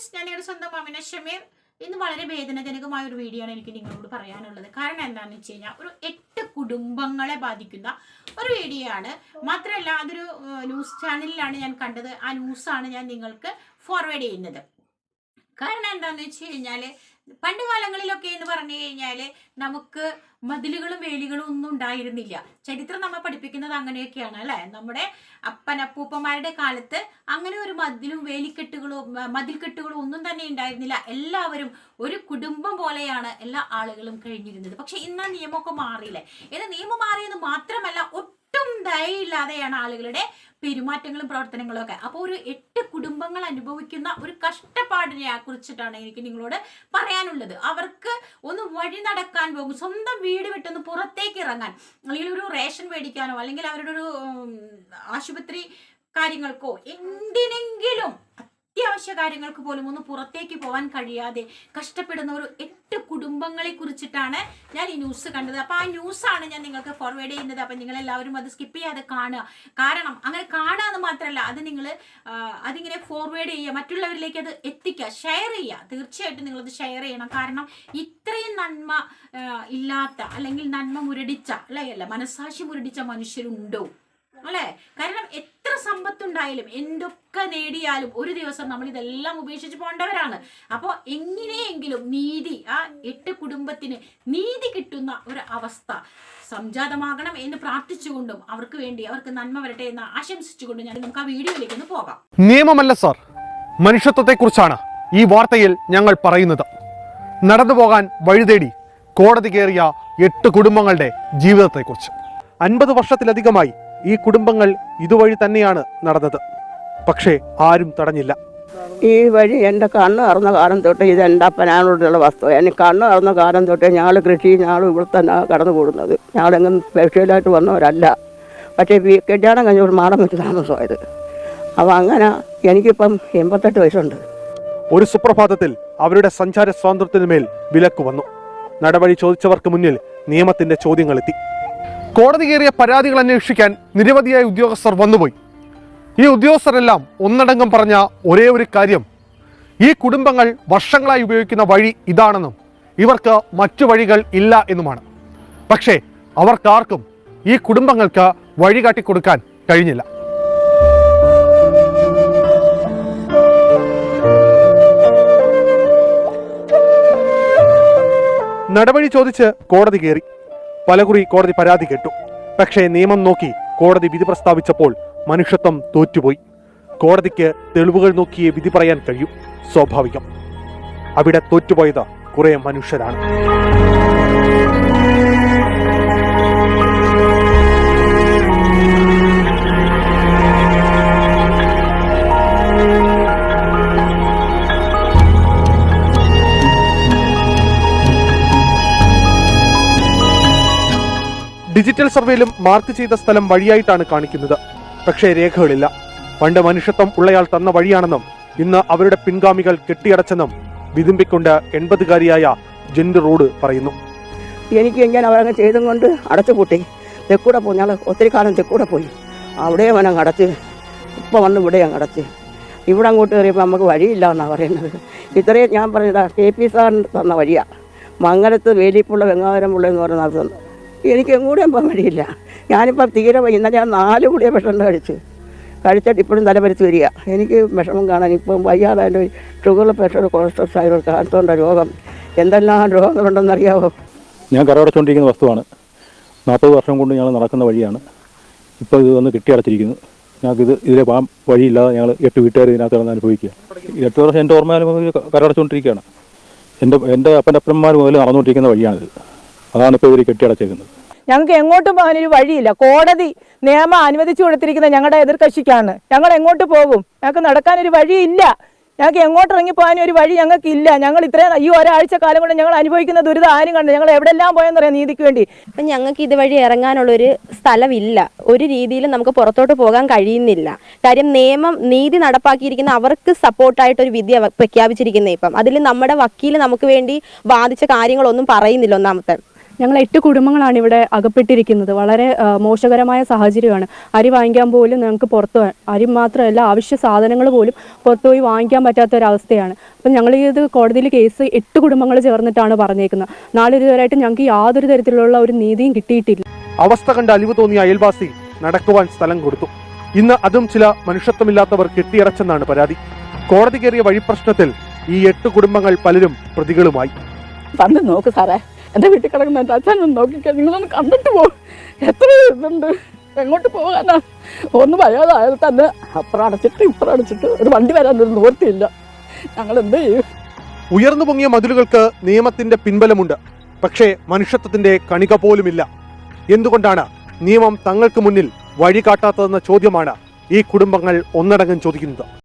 Friends ഞാൻ നിങ്ങളുടെ സ്വന്തം അമിന ഷമീർ. ഇന്ന് വളരെ വേദനാജനകമായ ഒരു വീഡിയോ ആണ് എനിക്ക് നിങ്ങളോട് പറയാനുള്ളത്. കാരണം എന്താണെന്ന് വെച്ച് കഴിഞ്ഞാൽ ഒരു എട്ട് കുടുംബങ്ങളെ ബാധിക്കുന്ന ഒരു വീഡിയോ ആണ്. മാത്രമല്ല അതൊരു ന്യൂസ് ചാനലിലാണ് ഞാൻ കണ്ടത്. ആ ന്യൂസാണ് ഞാൻ നിങ്ങൾക്ക് ഫോർവേഡ് ചെയ്യുന്നത്. കാരണം എന്താണെന്ന് വെച്ച് കഴിഞ്ഞാൽ പണ്ട് കാലങ്ങളിലൊക്കെ എന്ന് പറഞ്ഞു കഴിഞ്ഞാൽ നമുക്ക് മതിലുകളും വേലികളും ഒന്നും ഉണ്ടായിരുന്നില്ല. ചരിത്രം നമ്മൾ പഠിപ്പിക്കുന്നത് അങ്ങനെയൊക്കെയാണ് അല്ലെ? നമ്മുടെ അപ്പനപ്പൂപ്പന്മാരുടെ കാലത്ത് അങ്ങനെ ഒരു മതിലും വേലിക്കെട്ടുകളും മതിൽക്കെട്ടുകളും ഒന്നും തന്നെ ഉണ്ടായിരുന്നില്ല. എല്ലാവരും ഒരു കുടുംബം പോലെയാണ് എല്ലാ ആളുകളും കഴിഞ്ഞിരുന്നത്. പക്ഷെ ഇന്ന് നിയമമൊക്കെ മാറിയില്ലേ? ഇത് നിയമം മാറിയെന്ന് മാത്രമല്ല ഒട്ടും ദയയില്ലാതെയാണ് ആളുകളുടെ പെരുമാറ്റങ്ങളും പ്രവർത്തനങ്ങളും ഒക്കെ. അപ്പോൾ ഒരു എട്ട് കുടുംബങ്ങൾ അനുഭവിക്കുന്ന ഒരു കഷ്ടപ്പാടിനെ കുറിച്ചിട്ടാണ് എനിക്ക് നിങ്ങളോട് പറയാനുള്ളത്. അവർക്ക് ഒന്ന് വഴി നടക്കാൻ പോകും. സ്വന്തം വീട് വിട്ടൊന്ന് പുറത്തേക്ക് ഇറങ്ങാൻ അല്ലെങ്കിൽ ഒരു റേഷൻ മേടിക്കാനോ അല്ലെങ്കിൽ അവരുടെ ഒരു ആശുപത്രി കാര്യങ്ങൾക്കോ എന്തിനെങ്കിലും അത്യാവശ്യ കാര്യങ്ങൾക്ക് പോലും ഒന്ന് പുറത്തേക്ക് പോകാൻ കഴിയാതെ കഷ്ടപ്പെടുന്ന ഒരു എട്ട് കുടുംബങ്ങളെ കുറിച്ചിട്ടാണ് ഞാൻ ഈ ന്യൂസ് കണ്ടത്. അപ്പൊ ആ ന്യൂസാണ് ഞാൻ നിങ്ങൾക്ക് ഫോർവേഡ് ചെയ്യുന്നത്. അപ്പൊ നിങ്ങൾ എല്ലാവരും അത് സ്കിപ്പ് ചെയ്യാതെ കാണുക. കാരണം അങ്ങനെ കാണുക എന്ന് മാത്രമല്ല അത് നിങ്ങൾ അതിങ്ങനെ ഫോർവേഡ് ചെയ്യുക. മറ്റുള്ളവരിലേക്ക് അത് എത്തിക്കുക. ഷെയർ ചെയ്യുക. തീർച്ചയായിട്ടും നിങ്ങളത് ഷെയർ ചെയ്യണം. കാരണം ഇത്രയും നന്മ ഇല്ലാത്ത അല്ലെങ്കിൽ നന്മ മുരടിച്ച അല്ലേ അല്ല മനസാക്ഷി മുരടിച്ച മനുഷ്യരുണ്ടോ? അല്ലേ? കാരണം സമ്പത്തുണ്ടായാലും എന്തൊക്കെ നേടിയാലും ഒരു ദിവസം നമ്മൾ ഇതെല്ലാം ഉപേക്ഷിച്ച് പോകേണ്ടവരാണ്. അപ്പോൾ എങ്ങനെയെങ്കിലും നീതി ആ എട്ട് കുടുംബത്തിന് നീതി കിട്ടുന്ന ഒരു അവസ്ഥ സംജാതമാകണം എന്ന് പ്രാർത്ഥിച്ചുകൊണ്ടും അവർക്ക് വേണ്ടി അവർക്ക് നന്മ വരട്ടെ എന്ന് ആശംസിച്ചുകൊണ്ടും ഞാൻ നമുക്ക് ആ വീഡിയോയിലേക്ക് ഒന്ന് പോകാം. നിയമമല്ല സാർ. മനുഷ്യത്വത്തെക്കുറിച്ചാണ് ഈ വാർത്തയിൽ ഞങ്ങൾ പറയുന്നത്. നടന്നു പോകാൻ വഴിതേടി കോടതി കയറിയ എട്ട് കുടുംബങ്ങളുടെ ജീവിതത്തെക്കുറിച്ച്. അൻപത് വർഷത്തിലധികമായി ഈ കുടുംബങ്ങൾ ഇതുവഴി തന്നെയാണ് നടന്നത്. പക്ഷേ ആരും തടഞ്ഞില്ല. ഈ വഴി എന്റെ കണ്ണ് തുറന്ന കാലം തൊട്ട് ഇത് എന്റെ അപ്പനാനോടുള്ള വസ്തു. എനിക്ക് കണ്ണ് തുറന്ന കാലം തൊട്ട് ഞങ്ങൾ കൃഷി ഞങ്ങൾ ഇവിടെ തന്നെ കടന്നു കൂടുന്നത് ഞങ്ങളെങ്ങും സ്പെഷ്യലായിട്ട് വന്നവരല്ല. പക്ഷേ കല്യാണം കഴിഞ്ഞ മാടം വെച്ച് താമസമായത്. അപ്പോൾ അങ്ങനെ എനിക്കിപ്പം എൺപത്തെട്ട് വയസ്സുണ്ട്. ഒരു സുപ്രഭാതത്തിൽ അവരുടെ സഞ്ചാര സ്വാതന്ത്ര്യത്തിനുമേൽ വിലക്ക് വന്നു. നടപടി ചോദിച്ചവർക്ക് മുന്നിൽ നിയമത്തിന്റെ ചോദ്യങ്ങളെത്തി കോടതി കയറിയ പരാതികൾ അന്വേഷിക്കാൻ നിരവധിയായ ഉദ്യോഗസ്ഥർ വന്നുപോയി. ഈ ഉദ്യോഗസ്ഥരെല്ലാം ഒന്നടങ്കം പറഞ്ഞ ഒരേ ഒരു കാര്യം. ഈ കുടുംബങ്ങൾ വർഷങ്ങളായി ഉപയോഗിക്കുന്ന വഴി ഇതാണെന്നും ഇവർക്ക് മറ്റു വഴികൾ ഇല്ല എന്നുമാണ്. പക്ഷേ അവർക്കാർക്കും ഈ കുടുംബങ്ങൾക്ക് വഴി കാട്ടിക്കൊടുക്കാൻ കഴിഞ്ഞില്ല. നടപടി ചോദിച്ച് കോടതി കയറി പലകുറി കോടതി പരാതി കേട്ടു. പക്ഷേ നിയമം നോക്കി കോടതി വിധി പ്രസ്താവിച്ചപ്പോൾ മനുഷ്യത്വം തോറ്റുപോയി. കോടതിക്ക് തെളിവുകൾ നോക്കിയേ വിധി പറയാൻ കഴിയും. സ്വാഭാവികം. അവിടെ തോറ്റുപോയത് കുറെ മനുഷ്യരാണ്. ഡിജിറ്റൽ സർവേയിലും മാർക്ക് ചെയ്ത സ്ഥലം വഴിയായിട്ടാണ് കാണിക്കുന്നത്. പക്ഷേ രേഖകളില്ല. പണ്ട് മനുഷ്യത്വം ഉള്ളയാൾ തന്ന വഴിയാണെന്നും ഇന്ന് അവരുടെ പിൻഗാമികൾ കെട്ടിയടച്ചെന്നും വിതുമ്പിക്കൊണ്ട് എൺപതുകാരിയായ ജെൻഡ് റോഡ് പറയുന്നു. എനിക്ക് എങ്ങനെ അവരങ്ങ് ചെയ്തും കൊണ്ട് അടച്ചു പൂട്ടി? തെക്കൂടെ പോയി. ഞങ്ങൾ ഒത്തിരി കാലം തെക്കൂടെ പോയി. അവിടെ അവനെ അടച്ച്. ഇപ്പം വന്ന് ഇവിടെ അങ്ങ് അടച്ച്. ഇവിടെ അങ്ങോട്ട് കയറിയപ്പോൾ നമുക്ക് വഴിയില്ല എന്നാണ് പറയുന്നത്. ഇത്രയും ഞാൻ പറഞ്ഞതാ കെ പി സാറിന് തന്ന വഴിയാണ് മംഗലത്ത് വേലിപ്പുള്ള വെങ്ങാവരമുള്ള എന്ന് പറയുന്ന തന്നു എനിക്ക് എങ്ങോട്ടും പോകാൻ വഴിയില്ല. ഞാനിപ്പം തീരെ. ഇന്നലെ ഞാൻ നാല് കൂടിയ ഭക്ഷണം കഴിച്ച്. കഴിച്ചിട്ട് ഇപ്പോഴും തലപരിച്ച് വരിക. എനിക്ക് വിഷമം കാണാൻ ഇപ്പം വയ്യാതെ എന്റെ ഷുഗർ പ്രഷർ കൊളസ്ട്രോൾ തൈറോയ്ഡ് കാണത്തോണ്ട രോഗം. എന്തെല്ലാം രോഗങ്ങളുണ്ടെന്നറിയാവോ ഞാൻ കരടച്ചുകൊണ്ടിരിക്കുന്ന വസ്തുവാണ്. നാൽപ്പത് വർഷം കൊണ്ട് ഞങ്ങൾ നടക്കുന്ന വഴിയാണ്. ഇപ്പോൾ ഇത് വന്ന് കെട്ടിയടച്ചിരിക്കുന്നു. ഞങ്ങൾക്കിത് ഇതിലെ പോകാൻ വഴിയില്ലാതെ ഞങ്ങൾ എട്ട് വീട്ടുകാർ ഇതിനകത്ത് കിടന്ന് അനുഭവിക്കുക. എട്ട് വർഷം എന്റെ ഓർമ്മ കരടച്ചുകൊണ്ടിരിക്കുകയാണ് എന്റെ എന്റെ അപ്പന്റെ അപ്പന്മാർ മുതൽ നടന്നുകൊണ്ടിരിക്കുന്ന വഴിയാണിത്. അതാണ് ഇപ്പോൾ ഇവർ കെട്ടിയടച്ചിരിക്കുന്നത് ഞങ്ങൾക്ക് എങ്ങോട്ടും പോകാനൊരു വഴിയില്ല. കോടതി നിയമം അനുവദിച്ചു കൊടുത്തിരിക്കുന്ന ഞങ്ങളുടെ എതിർകക്ഷിക്കാണ്. ഞങ്ങൾ എങ്ങോട്ട് പോകും? ഞങ്ങൾക്ക് നടക്കാനൊരു വഴിയില്ല. ഞങ്ങൾക്ക് എങ്ങോട്ട് ഇറങ്ങി പോകാനും ഒരു വഴി ഞങ്ങൾക്ക് ഇല്ല ഞങ്ങൾ ഇത്രയും ഈ ഒരാഴ്ച കാലം കൊണ്ട് ഞങ്ങൾ അനുഭവിക്കുന്ന ദുരിതം ആരും കണ്ടു ഞങ്ങൾ എവിടെല്ലാം പോയെന്നറിയാം നീതിക്ക് വേണ്ടി. അപ്പം ഞങ്ങൾക്ക് ഇതുവഴി ഇറങ്ങാനുള്ളൊരു സ്ഥലമില്ല. ഒരു രീതിയിലും നമുക്ക് പുറത്തോട്ട് പോകാൻ കഴിയുന്നില്ല. കാര്യം നിയമം നീതി നടപ്പാക്കിയിരിക്കുന്ന അവർക്ക് സപ്പോർട്ടായിട്ട് ഒരു വിധി അവ- പ്രഖ്യാപിച്ചിരിക്കുന്നത് ഇപ്പം. അതിൽ നമ്മുടെ വക്കീൽ നമുക്ക് വേണ്ടി വാദിച്ച കാര്യങ്ങളൊന്നും പറയുന്നില്ല ഒന്നാമത്തെ. ഞങ്ങൾ എട്ട് കുടുംബങ്ങളാണ് ഇവിടെ അകപ്പെട്ടിരിക്കുന്നത്. വളരെ മോശകരമായ സാഹചര്യമാണ്. അരി വാങ്ങിക്കാൻ പോലും ഞങ്ങൾക്ക് പുറത്ത് അരി മാത്രമല്ല ആവശ്യ സാധനങ്ങൾ പോലും പുറത്തുപോയി വാങ്ങിക്കാൻ പറ്റാത്ത ഒരവസ്ഥയാണ് അപ്പം ഞങ്ങൾ ഇത് കോടതിയിൽ കേസ് എട്ട് കുടുംബങ്ങൾ ചേർന്നിട്ടാണ് പറഞ്ഞേക്കുന്നത്. നാളെ ഇതുവരെയായിട്ട് ഞങ്ങൾക്ക് യാതൊരു തരത്തിലുള്ള ഒരു നീതിയും കിട്ടിയിട്ടില്ല. അവസ്ഥ കണ്ട അലിവ് തോന്നിയ അയൽവാസി നടക്കുവാൻ സ്ഥലം കൊടുത്തു. ഇന്ന് അതും ചില മനുഷ്യത്വമില്ലാത്തവർ കെട്ടിയിറച്ചെന്നാണ് പരാതി. കോടതി കയറിയ വഴി പ്രശ്നത്തിൽ ഈ എട്ട് കുടുംബങ്ങൾ പലരും പ്രതികളുമായി. വന്ന് നോക്ക് സാറേ. എന്റെ വീട്ടിൽ കിടക്കുന്ന എന്റെ അച്ഛനൊന്ന് നോക്കിക്കാൻ നിങ്ങളൊന്ന് കണ്ടിട്ട് പോകും എത്ര ഇതുണ്ട്. എങ്ങോട്ട് പോകാനാ? ഒന്ന് വയ്യാതായാൽ തന്നെ. അപ്പുറം അടച്ചിട്ട് ഇപ്പുറം അടച്ചിട്ട് ഒരു വണ്ടി വരാൻ ഒരു നിവൃത്തിയില്ല. ഞങ്ങൾ എന്ത് ചെയ്യും? ഉയർന്നു പൊങ്ങിയ മതിലുകൾക്ക് നിയമത്തിന്റെ പിൻബലമുണ്ട്. പക്ഷേ മനുഷ്യത്വത്തിന്റെ കണിക പോലുമില്ല. എന്തുകൊണ്ടാണ് നിയമം തങ്ങൾക്ക് മുന്നിൽ വഴി കാട്ടാത്തതെന്ന ചോദ്യമാണ് ഈ കുടുംബങ്ങൾ ഒന്നടങ്കം ചോദിക്കുന്നത്.